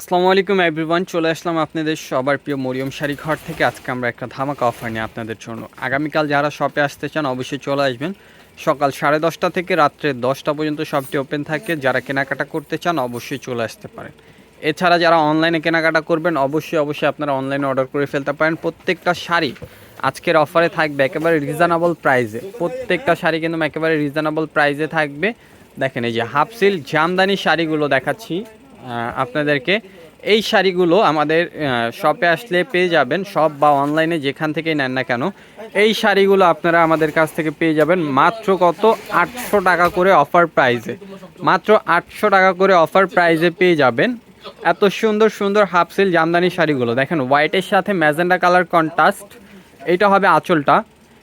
আসসালামু আলাইকুম এভরিওয়ান, চলে আসলাম আপনাদের সবার প্রিয় মরিয়ম শাড়ি ঘর থেকে। আজকে আমরা একটা ধামাকা অফার নিয়ে আপনাদের জন্য। আগামীকাল যারা শপে আসতে চান, অবশ্যই চলে আসবেন। সকাল সাড়ে দশটা থেকে রাত্রে দশটা পর্যন্ত শপটি ওপেন থাকে। যারা কেনাকাটা করতে চান, অবশ্যই চলে আসতে পারেন। এছাড়া যারা অনলাইনে কেনাকাটা করবেন, অবশ্যই অবশ্যই আপনারা অনলাইনে অর্ডার করে ফেলতে পারেন। প্রত্যেকটা শাড়ি আজকের অফারে থাকবে একেবারে রিজনেবল প্রাইসে প্রত্যেকটা শাড়ি কিন্তু একেবারে রিজনেবল প্রাইসে থাকবে। দেখেন এই যে হাফ সিল জামদানি শাড়িগুলো দেখাচ্ছি। আপনাদেরকে এই শাড়িগুলো আমাদের শপে আসলে পেয়ে যাবেন শপ বা অনলাইনে যেখান থেকেই নেন না কেন, এই শাড়িগুলো আপনারা আমাদের কাছ থেকে পেয়ে যাবেন মাত্র কত? আটশো টাকা করে অফার প্রাইজে মাত্র আটশো টাকা করে অফার প্রাইজে পেয়ে যাবেন। এত সুন্দর সুন্দর হাফ সিল জামদানি শাড়িগুলো। দেখেন হোয়াইটের সাথে ম্যাজেন্ডা কালার কন্ট্রাস্ট এইটা হবে আঁচলটা।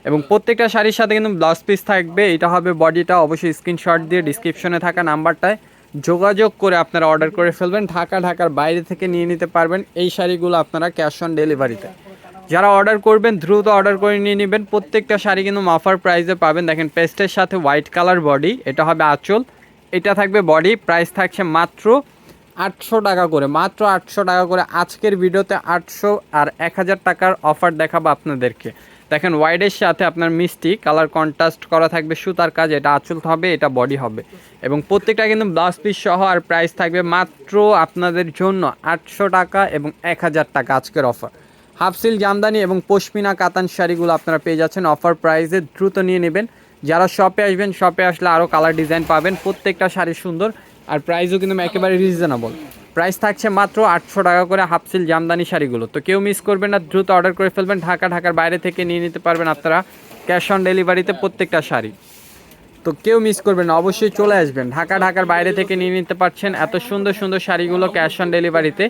এবং প্রত্যেকটা শাড়ির সাথে কিন্তু ব্লাউজ পিস থাকবে। এটা হবে বডিটা অবশ্যই স্ক্রিনশট দিয়ে ডিসক্রিপশনে থাকা নাম্বারটায় যোগাযোগ করে আপনারা অর্ডার করে ফেলবেন, ঢাকা, ঢাকার বাইরে থেকে নিয়ে নিতে পারবেন এই শাড়িগুলো আপনারা ক্যাশ অন ডেলিভারিতে। যারা অর্ডার করবেন, দ্রুত অর্ডার করে নিয়ে নেবেন। প্রত্যেকটা শাড়ি কিন্তু অফার প্রাইসে পাবেন। দেখেন, পেস্টের সাথে হোয়াইট কালার বডি, এটা হবে আঁচল। এটা থাকবে বডি, প্রাইস থাকছে মাত্র আটশো টাকা করে। মাত্র আটশো টাকা করে। আজকের ভিডিওতে আটশো আর এক হাজার টাকার অফার দেখাবো আপনাদেরকে। দেখেন ওয়াইডের সাথে আপনার মিষ্টি কালার কন্ট্রাস্ট করা থাকবে সুতার কাজ, এটা আঁচল হবে, এটা বডি হবে। এবং প্রত্যেকটা কিন্তু ব্লাউজ পিস সহ আর প্রাইস থাকবে মাত্র আপনাদের জন্য আটশো টাকা এবং এক হাজার টাকা আজকের অফার হাফ সিল জামদানি এবং পশমিনা কাতান শাড়িগুলো আপনারা পেয়ে যাচ্ছেন। অফার প্রাইসে দ্রুত নিয়ে নেবেন। যারা শপে আসবেন শপে আসলে আরও কালার ডিজাইন পাবেন। প্রত্যেকটা শাড়ি সুন্দর আর প্রাইসও কিন্তু একেবারে রিজনেবল প্রাইস থাকছে মাত্র আটশো টাকা করে হাফ সিল জামদানি শাড়িগুলো। তো কেউ মিস করবেন না, দ্রুত অর্ডার করে ফেলবেন। ঢাকা, ঢাকার বাইরে থেকে নিয়ে নিতে পারবেন আপনারা ক্যাশ অন ডেলিভারিতে প্রত্যেকটা শাড়ি। তো কেউ মিস করবেন না, অবশ্যই চলে আসবেন। ঢাকা, ঢাকার বাইরে থেকে নিয়ে নিতে পারছেন এত সুন্দর সুন্দর শাড়িগুলো ক্যাশ অন ডেলিভারিতে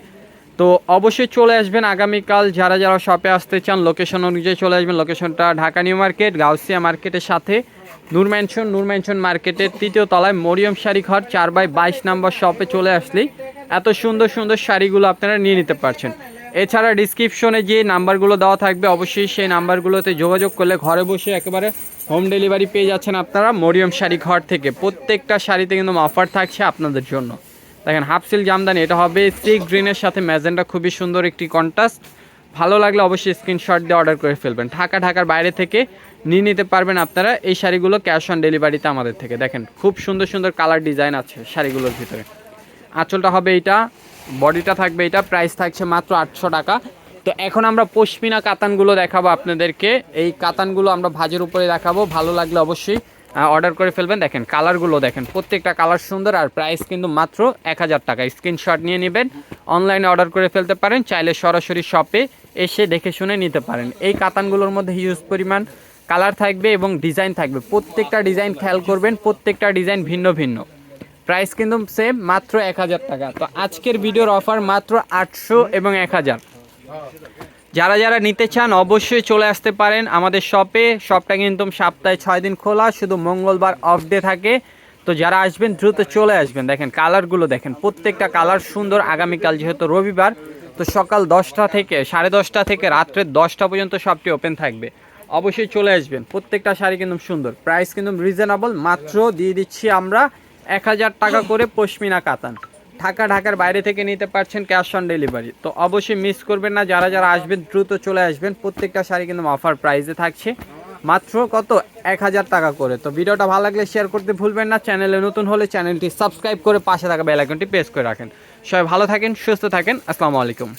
তো। অবশ্যই চলে আসবেন আগামীকাল। যারা যারা শপে আসতে চান লোকেশন অনুযায়ী চলে আসবেন। লোকেশনটা ঢাকা নিউ মার্কেট গাউসিয়া মার্কেটের সাথে। নূর ম্যানশন নূর ম্যানশন মার্কেটের তৃতীয় তলায় মরিয়ম শাড়ি ঘর চার বাই বাইশ নম্বর শপে চলে আসলেই এত সুন্দর সুন্দর শাড়িগুলো আপনারা নিয়ে নিতে পারছেন। এছাড়া ডিসক্রিপশনে যে নাম্বারগুলো দেওয়া থাকবে, অবশ্যই সেই নাম্বারগুলোতে যোগাযোগ করলে ঘরে বসে একেবারে হোম ডেলিভারি পেয়ে যাচ্ছেন আপনারা মরিয়ম শাড়ি ঘর থেকে। প্রত্যেকটা শাড়িতে কিন্তু অফার থাকছে আপনাদের জন্য। দেখেন হাফ সিল জামদানি, এটা হবে সি গ্রিনের সাথে ম্যাজেন্টা, খুবই সুন্দর একটি কন্ট্রাস্ট ভালো লাগলে অবশ্যই স্ক্রিনশট দিয়ে অর্ডার করে ফেলবেন। ঢাকা, ঢাকার বাইরে থেকে নিয়ে নিতে পারবেন আপনারা এই শাড়িগুলো ক্যাশ অন ডেলিভারিতে আমাদের থেকে। দেখেন, খুব সুন্দর সুন্দর কালার ডিজাইন আছে শাড়িগুলোর ভিতরে। আঁচলটা হবে এইটা, বডিটা থাকবে এটা প্রাইস থাকছে মাত্র আটশো টাকা। তো এখন আমরা পশমিনা কাতানগুলো দেখাবো আপনাদেরকে। এই কাতানগুলো আমরা ভাজের উপরে দেখাবো, ভালো লাগলে অবশ্যই অর্ডার করে ফেলবেন। দেখেন কালারগুলো দেখেন, প্রত্যেকটা কালার সুন্দর আর প্রাইস কিন্তু মাত্র এক হাজার টাকা। স্ক্রিনশট নিয়ে নেবেন অনলাইনে অর্ডার করে ফেলতে পারেন, চাইলে সরাসরি শপে এসে দেখে শুনে নিতে পারেন। এই কাতানগুলোর মধ্যে হিউজ পরিমাণ কালার থাকবে এবং ডিজাইন থাকবে। প্রত্যেকটা ডিজাইন খেয়াল করবেন, প্রত্যেকটা ডিজাইন ভিন্ন ভিন্ন। প্রাইস কিন্তু সেম মাত্র এক হাজার টাকা। তো আজকের ভিডিওর অফার মাত্র আটশো এবং এক হাজার। যারা যারা নিতে চান, অবশ্যই চলে আসতে পারেন আমাদের শপে শপটা কিন্তু সপ্তাহে ছয় দিন খোলা, শুধু মঙ্গলবার অফ ডে থাকে। তো যারা আসবেন, দ্রুত চলে আসবেন। দেখেন কালারগুলো দেখেন, প্রত্যেকটা কালার সুন্দর আগামীকাল, যেহেতু রবিবার। তো সকাল দশটা থেকে, সাড়ে দশটা থেকে রাত্রে দশটা পর্যন্ত শপটি ওপেন থাকবে। অবশ্যই চলে আসবেন। প্রত্যেকটা শাড়ি কিন্তু সুন্দর। প্রাইস কিন্তু রিজনেবল মাত্র দিয়ে দিচ্ছি আমরা এক হাজার টাকা করে পশমিনা কাতান। ঢাকা, ঢাকার বাইরে থেকে নিতে পারছেন ক্যাশ অন ডেলিভারি তো অবশ্যই মিস করবেন না, যারা যারা আসবেন দ্রুত চলে আসবেন। প্রত্যেকটা শাড়ি কিন্তু অফার প্রাইসে থাকছে। মাত্র কত? এক হাজার টাকা করে। তো ভিডিওটা ভালো লাগলে শেয়ার করতে ভুলবেন না। চ্যানেলে নতুন হলে চ্যানেলটি সাবস্ক্রাইব করে পাশে থাকা বেল আইকনটি প্রেস করে রাখেন। সবাই ভালো থাকেন, সুস্থ থাকেন। আসসালামু আলাইকুম।